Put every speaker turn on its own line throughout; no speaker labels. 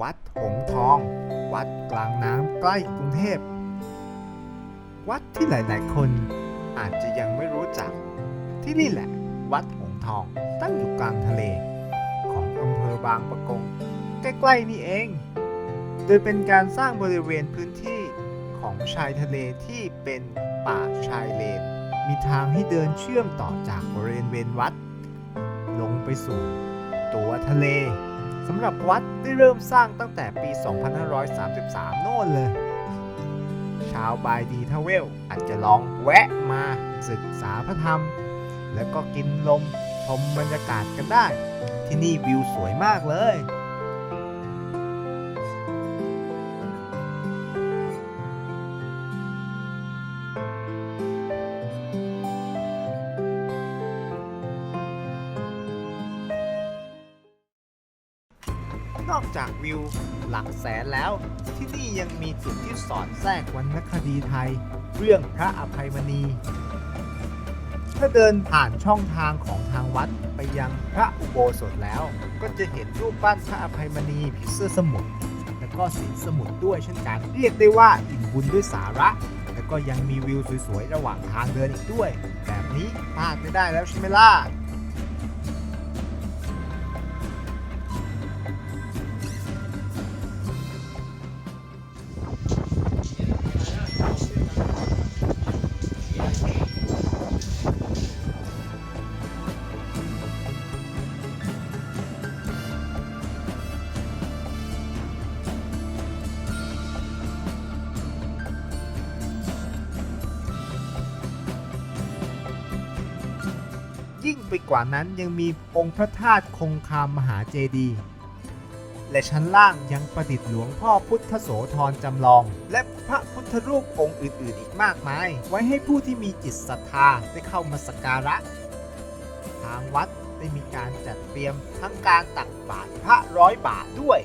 วัดหงทอง วัดกลางน้ำใกล้กรุงเทพ วัดที่หลาย ๆ คนอาจจะยังไม่รู้จัก ที่นี่แหละ วัดหงทองตั้งอยู่กลางทะเล ของอำเภอบางปะกง ใกล้ ๆ นี่เอง โดยเป็นการสร้างบริเวณพื้นที่ของชายทะเลที่เป็นป่าชายเลน มีทางให้เดินเชื่อมต่อจากบริเวณวัด ลงไปสู่ตัวทะเล สำหรับวัดได้เริ่มสร้างตั้งแต่ปี 2533 โน่นเลย ชาวบายดีทาเวลอาจจะลองแวะมาศึกษาพระธรรม แล้วก็กินลมชมบรรยากาศกันได้ ที่นี่วิวสวยมากเลย นอกจากวิวหลักแสนแล้ว ที่นี่ยังมีจุดที่สอดแทรกวรรณคดีไทย เรื่องพระอภัยมณี ถ้าเดินผ่านช่องทางของทางวัดไปยังพระอุโบสถแล้ว ก็จะเห็นรูปปั้นพระอภัยมณีผีเสื้อสมุทรและก็สินสมุทรด้วยเช่นกันเรียกได้ว่าอิ่มบุญด้วยสาระแล้วก็ยังมีวิวสวยๆ ระหว่างทางเดินอีกด้วย แบบนี้พลาดไม่ได้แล้วใช่ไหมล่ะ ยิ่งไปกว่านั้นยังมีองค์พระธาตุคงคามมหาเจดีย์และชั้นล่างยังประดิษฐ์หลวงพ่อพุทธโสธรจำลอง และพระพุทธรูปองค์อื่น ๆ อีกมากมาย ไว้ให้ผู้ที่มีจิตศรัทธาได้เข้ามาสักการะ ทางวัดได้มีการจัดเตรียมทั้งการตักบาตรพระร้อยบาทด้วย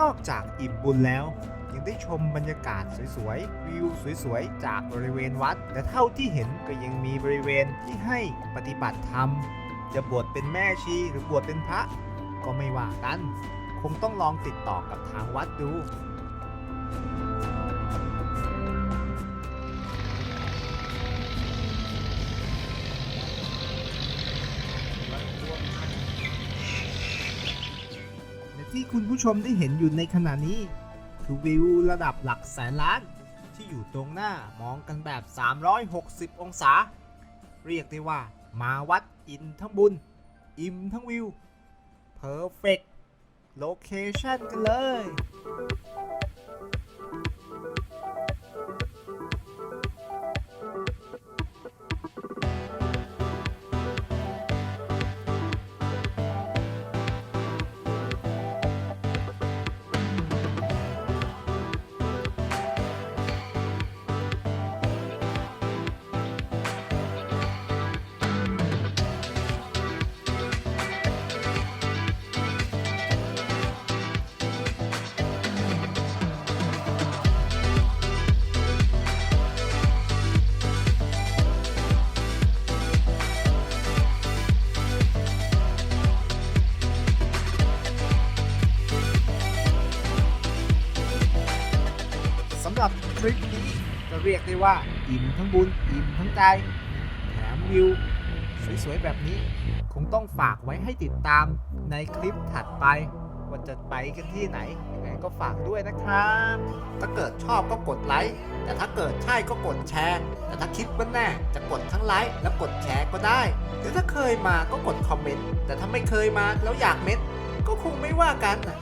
นอกจากอิ่มบุญแล้ว ยังได้ชมบรรยากาศสวยๆ วิวสวยๆ จากบริเวณวัดแต่เท่าที่เห็นก็ยังมีบริเวณที่ให้ปฏิบัติธรรม จะบวชเป็นแม่ชีหรือบวชเป็นพระ ก็ไม่ว่ากัน คงต้องลองติดต่อกับทางวัดดู ที่คุณผู้ชมได้เห็นอยู่ในขณะนี้ คือวิวระดับหลักแสนล้าน ที่อยู่ตรงหน้ามองกันแบบ 360 องศา เรียกได้ว่ามาวัดอินทั้งบุญ อิ่มทั้งวิวเพอร์เฟกโลเคชั่นกันเลยำหรับทริปนี้ก็เรียกได้ว่าอิ่มทั้งบุญอิ่มทั้งใจ แถมวิว สวยๆ แบบนี้ คงต้องฝากไว้ให้ติดตามในคลิปถัดไปว่าจะไปกันที่ไหนยังไงก็ฝากด้วยนะครับ ถ้าเกิดชอบก็กดไลค์แต่ถ้าเกิดใช่ก็กดแชร์ แต่ถ้าคิดว่าแน่จะกดทั้งไลค์และกดแชร์ก็ได้ หรือถ้าเคยมาก็กดคอมเมนต์แต่ถ้าไม่เคยมาแล้วอยากเม้นต์ก็คงไม่ว่ากันนะ